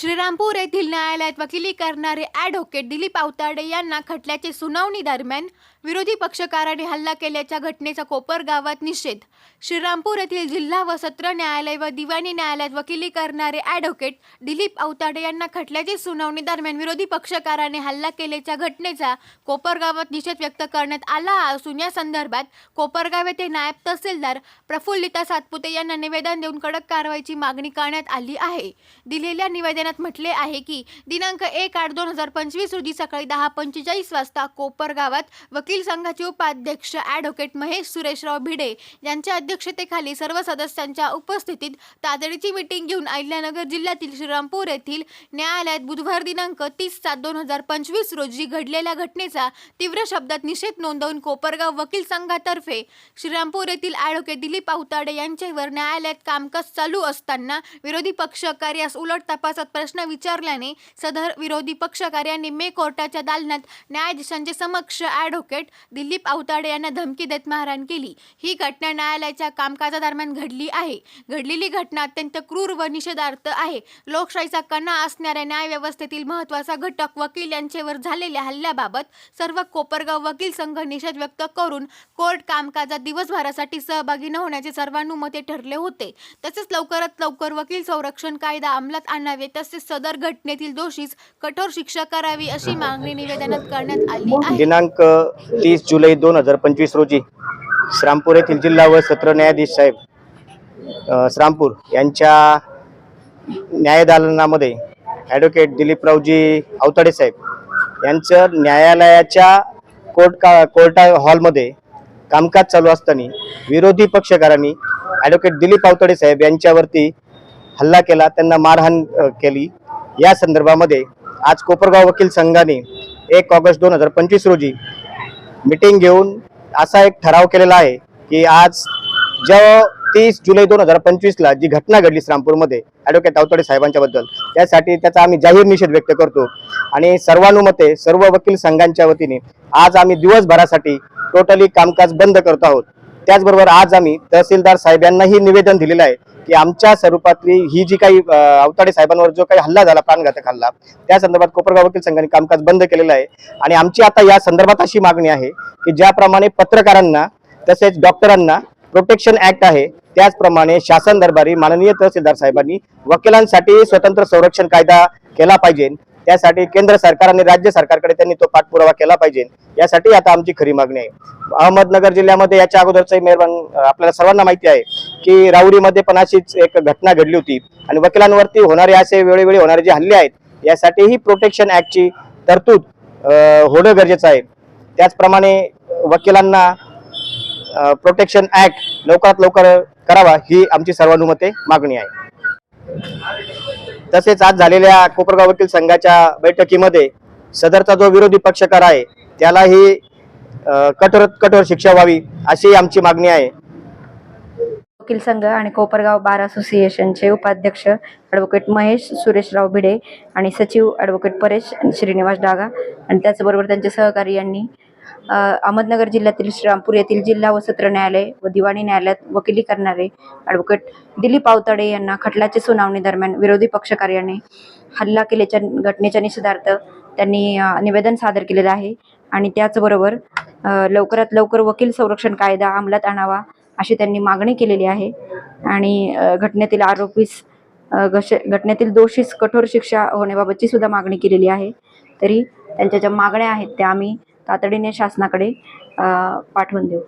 श्रीरामपूर येथील न्यायालयात वकिली करणारे ॲडव्होकेट दिलीप आवताडे यांना खटल्याचे सुनावणी दरम्यान विरोधी पक्षकाराने हल्ला केल्याच्या घटनेचा कोपर गावात निषेध. श्रीरामपूर येथील जिल्हा व सत्र न्यायालय व दिवाणी न्यायालयात वकिली करणारे ॲडव्होकेट दिलीप आवताडे यांना खटल्याचे सुनावणी दरम्यान विरोधी पक्षकाराने हल्ला केल्याच्या घटनेचा कोपरगावात निषेध व्यक्त करण्यात आला असून या संदर्भात कोपरगाव येथे नायब तहसीलदार प्रफुल्लिता सातपुते यांना निवेदन देऊन कडक कारवाईची मागणी करण्यात आली आहे. दिलेल्या निवेदनात म्हटले आहे की दिनांक एक आठ दोन हजार पंचवीस रोजी सकाळी दहा पंचेचाळीस वाजता कोपर गावात वकील संघाचे उपाध्यक्ष ॲडव्होकेट महेश सुरेशराव भिडे यांच्या अध्यक्षतेखाली सर्व सदस्यांच्या उपस्थितीत तातडीची मीटिंग घेऊन अहिल्यानगर जिल्ह्यातील श्रीरामपूर येथील न्यायालयात बुधवार दिनांक तीस सात दोन हजार पंचवीस रोजी घडलेल्या घटनेचा तीव्र शब्दात निषेध नोंदवून कोपरगाव वकील संघातर्फे श्रीरामपूर येथील ॲडव्होकेट दिलीप आवताडे यांच्यावर न्यायालयात कामकाज चालू असताना विरोधी पक्ष कार्यास उलट तपासात प्रश्न विचारल्याने सदर विरोधी पक्षकार्याने मे कोर्टाच्या दालनात न्यायाधीशांचे समक्ष ॲडव्होकेट दिलीप आवताडे यांना धमकी देत मारहाण केली. ही घटना न्यायालयाच्या कामकाजादरम्यान घडली आहे. घडलेली घटना अत्यंत क्रूर व निषेधार्थ आहे. लोकशाहीचा कणा असणाऱ्या न्यायव्यवस्थेतील महत्त्वाचा घटक वकील यांच्यावर झालेल्या हल्ल्याबाबत सर्व कोपरगाव वकील संघ निषेध व्यक्त करून कोर्ट कामकाजात दिवसभरासाठी सहभागी न होण्याचे सर्वानुमते ठरले होते. तसेच लवकरात लवकर वकील संरक्षण कायदा अंमलात आणावे तसेच सदर घटनेतील दोषीस कठोर शिक्षा करावी अशी मागणी निवेदनात करण्यात आली आहे. दिनांक तीस जुलै दोन हजार पंचवीस रोजी श्रामपूर येथील जिल्हा व सत्र न्यायाधीश साहेब श्रामपूर यांच्या न्यायदालनामध्ये ॲडव्होकेट दिलीपरावजी आवताडे साहेब यांचं न्यायालयाच्या कोर्ट का कोर्टा हॉलमध्ये कामकाज चालू असताना विरोधी पक्षकारांनी ॲडव्होकेट दिलीप आवताडे साहेब यांच्यावरती हल्ला केला त्यांना मारहाण केली. या संदर्भामध्ये आज कोपरगाव वकील संघाने एक ऑगस्ट दोन हजार पंचवीस रोजी मिटिंग घेऊन असा एक ठराव केलेला आहे की आज जेव्हा तीस जुलै दोन हजार पंचवीसला जी घटना घडली श्रामपूरमध्ये ॲडव्होकेट आवतडे साहेबांच्या बद्दल त्यासाठी त्याचा आम्ही जाहीर निषेध व्यक्त करतो. आणि सर्वानुमते सर्व वकील संघांच्या वतीने आज आम्ही दिवसभरासाठी टोटली कामकाज बंद करतो आहोत. त्याचबरोबर आज आम्ही तहसीलदार साहेबांनाही निवेदन दिलेलं आहे की आमच्या स्वरूपातली ही जी काही अवताडे साहेबांवर जो काही हल्ला झाला प्राणघातक हल्ला त्या संदर्भात कोपरगाव वकील संघाने कामकाज बंद केलेलं आहे. आणि आमची आता या संदर्भात अशी मागणी आहे की ज्याप्रमाणे पत्रकारांना तसेच डॉक्टरांना प्रोटेक्शन ऍक्ट आहे त्याचप्रमाणे शासन दरबारी माननीय तहसीलदार साहेबांनी वकिलांसाठी स्वतंत्र संरक्षण कायदा केला पाहिजे. त्यासाठी केंद्र सरकार आणि राज्य सरकारकडे त्यांनी तो पाठपुरावा केला पाहिजे. यासाठी आता आमची खरी मागणी आहे. अहमदनगर जिल्ह्यामध्ये याच्या अगोदरच मेहरबान आपल्याला सर्वांना माहिती आहे की राऊरीमध्ये पण अशीच एक घटना घडली होती. आणि वकिलांवरती होणारे असे वेळोवेळी होणारे जे हल्ले आहेत यासाठीही प्रोटेक्शन ऍक्टची तरतूद होणं गरजेचं आहे. त्याचप्रमाणे वकिलांना प्रोटेक्शन ऍक्ट लवकरात लवकर करावा ही आमची सर्वानुमते मागणी आहे. तसेच आज झालेल्या कोपरगाव वकील संघाच्या बैठकीमध्ये सदरचा जो विरोधी पक्षकार आहे त्यालाही कठोर कठोर शिक्षा व्हावी अशी आमची मागणी आहे. वकील संघ आणि कोपरगाव बार असोसिएशनचे उपाध्यक्ष ॲडव्होकेट महेश सुरेशराव भिडे आणि सचिव ॲडव्होकेट परेश श्रीनिवास डागा. आणि त्याचबरोबर त्यांचे सहकारी यांनी अहमदनगर जिल्ह्यातील श्रीरामपूर येथील जिल्हा व सत्र न्यायालय व दिवाणी न्यायालयात वकिली करणारे ॲडव्होकेट दिलीप आवताडे यांना खटल्याच्या सुनावणी दरम्यान विरोधी पक्षकार्याने हल्ला केल्याच्या घटनेच्या निषेधार्थ त्यांनी निवेदन सादर केलेलं आहे. आणि त्याचबरोबर लवकरात लवकर वकील संरक्षण कायदा अंमलात आणावा अशी त्यांनी मागणी केलेली आहे. आणि घटनेतील आरोपीस घश घटनेतील दोषीस कठोर शिक्षा होण्याबाबतची सुद्धा मागणी केलेली आहे. तरी त्यांच्या ज्या मागण्या आहेत त्या आम्ही तातडीने शासनाकडे पाठवून देऊ.